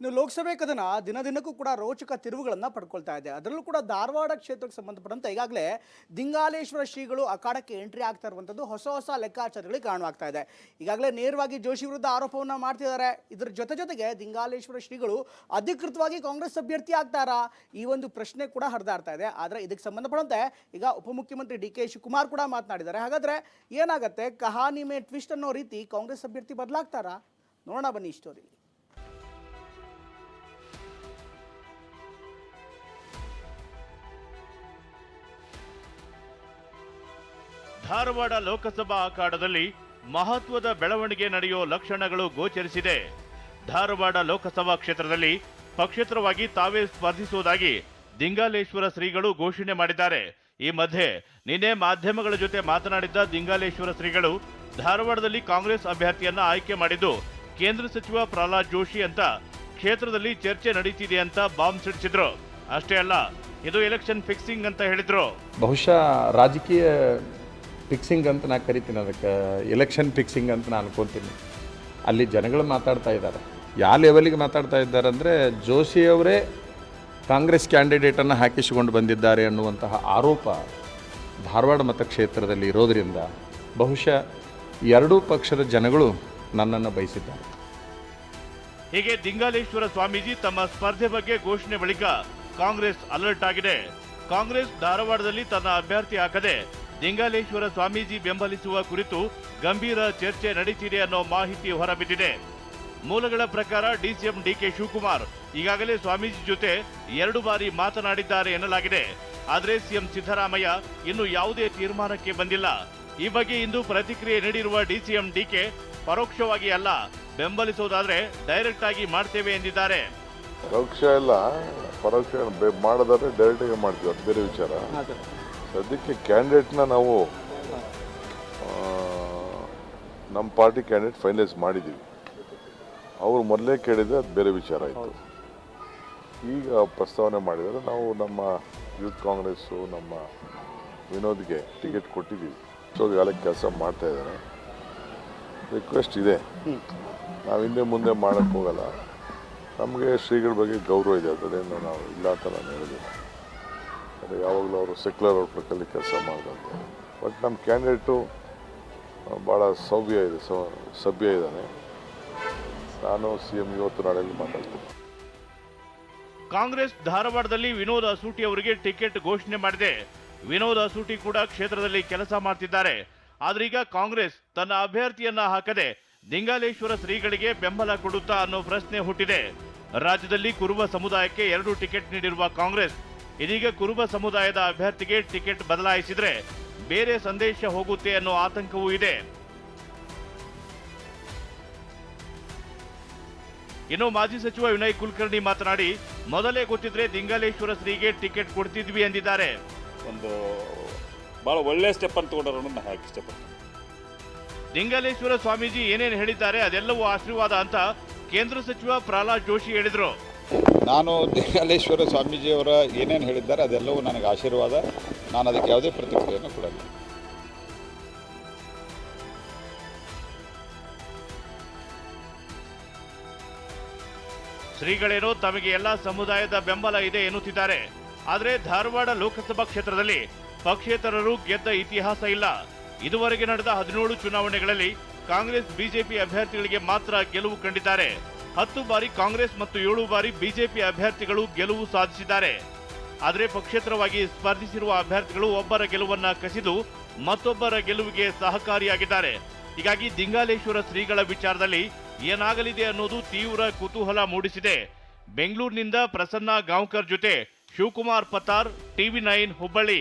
ಇನ್ನು ಲೋಕಸಭೆ ಕದನ ದಿನ ದಿನಕ್ಕೂ ಕೂಡ ರೋಚಕ ತಿರುವುಗಳನ್ನು ಪಡ್ಕೊಳ್ತಾ ಇದೆ. ಅದರಲ್ಲೂ ಕೂಡ ಧಾರವಾಡ ಕ್ಷೇತ್ರಕ್ಕೆ ಸಂಬಂಧಪಟ್ಟಂತೆ ಈಗಾಗಲೇ ದಿಂಗಾಲೇಶ್ವರ ಶ್ರೀಗಳು ಅಖಾಡಕ್ಕೆ ಎಂಟ್ರಿ ಆಗ್ತಾ ಇರುವಂಥದ್ದು ಹೊಸ ಹೊಸ ಲೆಕ್ಕಾಚಾರಗಳಿಗೆ ಕಾರಣವಾಗ್ತಾ ಇದೆ. ಈಗಾಗಲೇ ನೇರವಾಗಿ ಜೋಶಿ ವಿರುದ್ಧ ಆರೋಪವನ್ನು ಮಾಡ್ತಿದ್ದಾರೆ. ಇದರ ಜೊತೆ ಜೊತೆಗೆ ದಿಂಗಾಲೇಶ್ವರ ಶ್ರೀಗಳು ಅಧಿಕೃತವಾಗಿ ಕಾಂಗ್ರೆಸ್ ಅಭ್ಯರ್ಥಿ ಆಗ್ತಾರಾ? ಈ ಒಂದು ಪ್ರಶ್ನೆ ಕೂಡ ಹರಿದಾಡ್ತಾ ಇದೆ. ಆದರೆ ಇದಕ್ಕೆ ಸಂಬಂಧಪಟ್ಟಂತೆ ಈಗ ಉಪಮುಖ್ಯಮಂತ್ರಿ ಡಿ ಕೆ ಶಿವಕುಮಾರ್ ಕೂಡ ಮಾತನಾಡಿದ್ದಾರೆ. ಹಾಗಾದರೆ ಏನಾಗುತ್ತೆ? ಕಹಾನಿ ಮೇ ಟ್ವಿಸ್ಟ್ ಅನ್ನೋ ರೀತಿ ಕಾಂಗ್ರೆಸ್ ಅಭ್ಯರ್ಥಿ ಬದಲಾಗ್ತಾರಾ? ನೋಡೋಣ ಬನ್ನಿ ಸ್ಟೋರಿ ಧಾರವಾಡ ಲೋಕಸಭಾ ಅಖಾಡದಲ್ಲಿ ಮಹತ್ವದ ಬೆಳವಣಿಗೆ ನಡೆಯುವ ಲಕ್ಷಣಗಳು ಗೋಚರಿಸಿದೆ. ಧಾರವಾಡ ಲೋಕಸಭಾ ಕ್ಷೇತ್ರದಲ್ಲಿ ಪಕ್ಷೇತರವಾಗಿ ತಾವೇ ಸ್ಪರ್ಧಿಸುವುದಾಗಿ ದಿಂಗಾಲೇಶ್ವರ ಶ್ರೀಗಳು ಘೋಷಣೆ ಮಾಡಿದ್ದಾರೆ. ಈ ಮಧ್ಯೆ ನಿನ್ನೆ ಮಾಧ್ಯಮಗಳ ಜೊತೆ ಮಾತನಾಡಿದ್ದ ದಿಂಗಾಲೇಶ್ವರ ಶ್ರೀಗಳು ಧಾರವಾಡದಲ್ಲಿ ಕಾಂಗ್ರೆಸ್ ಅಭ್ಯರ್ಥಿಯನ್ನ ಆಯ್ಕೆ ಮಾಡಿದ್ದು, ಕೇಂದ್ರ ಸಚಿವ ಪ್ರಹ್ಲಾದ್ ಜೋಶಿ ಅಂತ ಕ್ಷೇತ್ರದಲ್ಲಿ ಚರ್ಚೆ ನಡೀತಿದೆ ಅಂತ ಬಾಂಬ್ ಸಿಡಿಸಿದ್ರು. ಅಷ್ಟೇ ಅಲ್ಲ, ಇದು ಎಲೆಕ್ಷನ್ ಫಿಕ್ಸಿಂಗ್ ಅಂತ ಹೇಳಿದ್ರು. ಬಹುಶಃ ರಾಜಕೀಯ ಫಿಕ್ಸಿಂಗ್ ಅಂತ ನಾನು ಕರಿತೀನಿ. ಅದಕ್ಕೆ ಎಲೆಕ್ಷನ್ ಫಿಕ್ಸಿಂಗ್ ಅಂತ ನಾನು ಅನ್ಕೊತೀನಿ. ಅಲ್ಲಿ ಜನಗಳು ಮಾತಾಡ್ತಾ ಇದ್ದಾರೆ. ಯಾವ ಲೆವೆಲಿಗೆ ಮಾತಾಡ್ತಾ ಇದ್ದಾರೆ ಅಂದರೆ ಜೋಶಿಯವರೇ ಕಾಂಗ್ರೆಸ್ ಕ್ಯಾಂಡಿಡೇಟನ್ನು ಹಾಕಿಸಿಕೊಂಡು ಬಂದಿದ್ದಾರೆ ಅನ್ನುವಂತಹ ಆರೋಪ ಧಾರವಾಡ ಮತಕ್ಷೇತ್ರದಲ್ಲಿ ಇರೋದರಿಂದ ಬಹುಶಃ ಎರಡೂ ಪಕ್ಷದ ಜನಗಳು ನನ್ನನ್ನು ಬಯಸಿದ್ದಾರೆ. ಹೀಗೆ ದಿಂಗಾಲೇಶ್ವರ ಸ್ವಾಮೀಜಿ ತಮ್ಮ ಸ್ಪರ್ಧೆ ಬಗ್ಗೆ ಘೋಷಣೆ ಬಳಿಕ ಕಾಂಗ್ರೆಸ್ ಅಲರ್ಟ್ ಆಗಿದೆ. ಕಾಂಗ್ರೆಸ್ ಧಾರವಾಡದಲ್ಲಿ ತನ್ನ ಅಭ್ಯರ್ಥಿ ಹಾಕದೆ ದಿಂಗಾಲೇಶ್ವರ ಸ್ವಾಮೀಜಿ ಬೆಂಬಲಿಸುವ ಕುರಿತು ಗಂಭೀರ ಚರ್ಚೆ ನಡೆಸಿದೆ ಅನ್ನೋ ಮಾಹಿತಿ ಹೊರಬಿದ್ದಿದೆ. ಮೂಲಗಳ ಪ್ರಕಾರ ಡಿಸಿಎಂ ಡಿಕೆ ಶಿವಕುಮಾರ್ ಈಗಾಗಲೇ ಸ್ವಾಮೀಜಿ ಜೊತೆ ಎರಡು ಬಾರಿ ಮಾತನಾಡಿದ್ದಾರೆ ಎನ್ನಲಾಗಿದೆ. ಆದರೆ ಸಿಎಂ ಸಿದ್ದರಾಮಯ್ಯ ಇನ್ನು ಯಾವುದೇ ತೀರ್ಮಾನಕ್ಕೆ ಬಂದಿಲ್ಲ. ಈ ಬಗ್ಗೆ ಇಂದು ಪ್ರತಿಕ್ರಿಯೆ ನೀಡಿರುವ ಡಿಸಿಎಂ ಡಿಕೆ ಪರೋಕ್ಷವಾಗಿ ಅಲ್ಲ ಬೆಂಬಲಿಸುವುದಾದ್ರೆ ಡೈರೆಕ್ಟ್ ಆಗಿ ಮಾಡ್ತೇವೆ ಎಂದಿದ್ದಾರೆ. ಪರೋಕ್ಷ ಇಲ್ಲ ಪರೋಕ್ಷ ಮಾಡೋದಾದ್ರೆ ಡೈರೆಕ್ಟ್ ಆಗಿ ಮಾಡ್ತೀವಿ ಬೇರೆ ವಿಚಾರ. ಸದ್ಯಕ್ಕೆ ಕ್ಯಾಂಡಿಡೇಟ್ನ ನಾವು ನಮ್ಮ ಪಾರ್ಟಿ ಕ್ಯಾಂಡಿಡೇಟ್ ಫೈನಲೈಸ್ ಮಾಡಿದ್ದೀವಿ. ಅವರು ಮೊದಲೇ ಕೇಳಿದರೆ ಅದು ಬೇರೆ ವಿಚಾರ ಆಯಿತು. ಈಗ ಪ್ರಸ್ತಾವನೆ ಮಾಡಿದರೆ ನಾವು ನಮ್ಮ ಯೂತ್ ಕಾಂಗ್ರೆಸ್ಸು ನಮ್ಮ ವಿನೋದ್ಗೆ ಟಿಕೆಟ್ ಕೊಟ್ಟಿದ್ದೀವಿ. ಸೊ ಈಗಾಗಲೇ ಕೆಲಸ ಮಾಡ್ತಾ ಇದ್ದಾರೆ. ರಿಕ್ವೆಸ್ಟ್ ಇದೆ. ನಾವು ಹಿಂದೆ ಮುಂದೆ ಮಾಡೋಕ್ಕೆ ಹೋಗಲ್ಲ. ನಮಗೆ ಶ್ರೀಗಳ ಬಗ್ಗೆ ಗೌರವ ಇದೆ ಅದರಿಂದ ನಾವು ಇಲ್ಲ ಅಂತ ನಾನು ಹೇಳಿದ್ದೀನಿ ಅಂದರೆ ಯಾವಾಗಲೂ ಅವರು ಸೆಕ್ಯುಲರ್ ಔಟ್ಲುಕ್ಕಲ್ಲಿ ಕೆಲಸ ಮಾಡಿದಂತೆ ಬಟ್ ನಮ್ಮ ಕ್ಯಾಂಡಿಡೇಟು ಭಾಳ ಸೌಭ್ಯ ಇದೆ ಸಭ್ಯ ಇದ್ದಾನೆ. ನಾನು ಸಿ ಎಂ ಇವತ್ತು ನಾಳೆಯಲ್ಲಿ ಮಾತಾಡ್ತೀನಿ. ಕಾಂಗ್ರೆಸ್ ಧಾರವಾಡದಲ್ಲಿ ವಿನೋದ್ ಅಸೂಟಿ ಅವರಿಗೆ ಟಿಕೆಟ್ ಘೋಷಣೆ ಮಾಡಿದೆ. ವಿನೋದ್ ಅಸೂಟಿ ಕೂಡ ಕ್ಷೇತ್ರದಲ್ಲಿ ಕೆಲಸ ಮಾಡ್ತಿದ್ದಾರೆ. ಆದ್ರೀಗ ಕಾಂಗ್ರೆಸ್ ತನ್ನ ಅಭ್ಯರ್ಥಿಯನ್ನ ಹಾಕದೆ ದಿಂಗಾಲೇಶ್ವರ ಶ್ರೀಗಳಿಗೆ ಬೆಂಬಲ ಕೊಡುತ್ತಾ ಅನ್ನೋ ಪ್ರಶ್ನೆ ಹುಟ್ಟಿದೆ. ರಾಜ್ಯದಲ್ಲಿ ಕುರುಬ ಸಮುದಾಯಕ್ಕೆ ಎರಡು ಟಿಕೆಟ್ ನೀಡಿರುವ ಕಾಂಗ್ರೆಸ್ ಇದೀಗ ಕುರುಬ ಸಮುದಾಯದ ಅಭ್ಯರ್ಥಿಗೆ ಟಿಕೆಟ್ ಬದಲಾಯಿಸಿದ್ರೆ ಬೇರೆ ಸಂದೇಶ ಹೋಗುತ್ತೆ ಅನ್ನೋ ಆತಂಕವೂ ಇದೆ. ಇನ್ನು ಮಾಜಿ ಸಚಿವ ವಿನಯ್ ಕುಲಕರ್ಣಿ ಮಾತನಾಡಿ ಮೊದಲೇ ಗೊತ್ತಿದ್ರೆ ದಿಂಗಾಲೇಶ್ವರ ಶ್ರೀಗೆ ಟಿಕೆಟ್ ಕೊಡ್ತಿದ್ವಿ ಎಂದಿದ್ದಾರೆ. ಒಂದು ಬಹಳ ಒಳ್ಳೆ ಸ್ಟೆಪ್ ಅಂತ ತಗೊಂಡಾರ ಅನ್ನೋದು ನಾನು ಹೇಳಕ್ಕೆ ಇಷ್ಟಪಡ್ತೀನಿ. ದಿಂಗಾಲೇಶ್ವರ ಸ್ವಾಮೀಜಿ ಏನೇನು ಹೇಳಿದ್ದಾರೆ ಅದೆಲ್ಲವೂ ಆಶೀರ್ವಾದ ಅಂತ ಕೇಂದ್ರ ಸಚಿವ ಪ್ರಹ್ಲಾದ್ ಜೋಶಿ ಹೇಳಿದ್ರು. ನಾನು ದೇಗಾಲೇಶ್ವರ ಸ್ವಾಮೀಜಿಯವರ ಏನೇನು ಹೇಳಿದ್ದಾರೆ ಅದೆಲ್ಲವೂ ನನಗೆ ಆಶೀರ್ವಾದ. ನಾನು ಅದಕ್ಕೆ ಯಾವುದೇ ಪ್ರತಿಕ್ರಿಯೆಯನ್ನು ಕೊಡಲ್ಲ. ಶ್ರೀಗಳೇನೋ ತಮಗೆ ಎಲ್ಲ ಸಮುದಾಯದ ಬೆಂಬಲ ಇದೆ ಎನ್ನುತ್ತಿದ್ದಾರೆ. ಆದರೆ ಧಾರವಾಡ ಲೋಕಸಭಾ ಕ್ಷೇತ್ರದಲ್ಲಿ ಪಕ್ಷೇತರರು ಗೆದ್ದ ಇತಿಹಾಸ ಇಲ್ಲ. ಇದುವರೆಗೆ ನಡೆದ ಹದಿನೇಳು ಚುನಾವಣೆಗಳಲ್ಲಿ ಕಾಂಗ್ರೆಸ್, ಬಿಜೆಪಿ ಅಭ್ಯರ್ಥಿಗಳಿಗೆ ಮಾತ್ರ ಗೆಲುವು ಕಂಡಿದ್ದಾರೆ. ಹತ್ತು ಬಾರಿ ಕಾಂಗ್ರೆಸ್ ಮತ್ತು ಏಳು ಬಾರಿ ಬಿಜೆಪಿ ಅಭ್ಯರ್ಥಿಗಳು ಗೆಲುವು ಸಾಧಿಸಿದ್ದಾರೆ. ಆದರೆ ಪಕ್ಷೇತರವಾಗಿ ಸ್ಪರ್ಧಿಸಿರುವ ಅಭ್ಯರ್ಥಿಗಳು ಒಬ್ಬರ ಗೆಲುವನ್ನ ಕಸಿದು ಮತ್ತೊಬ್ಬರ ಗೆಲುವಿಗೆ ಸಹಕಾರಿಯಾಗಿದ್ದಾರೆ. ಹೀಗಾಗಿ ದಿಂಗಾಲೇಶ್ವರ ಶ್ರೀಗಳ ವಿಚಾರದಲ್ಲಿ ಏನಾಗಲಿದೆ ಅನ್ನೋದು ತೀವ್ರ ಕುತೂಹಲ ಮೂಡಿಸಿದೆ. ಬೆಂಗಳೂರಿನಿಂದ ಪ್ರಸನ್ನ ಗಾಂವ್ಕರ್ ಜೊತೆ ಶಿವಕುಮಾರ್ ಪತಾರ್ ಟಿವಿ ನೈನ್ ಹುಬ್ಬಳ್ಳಿ.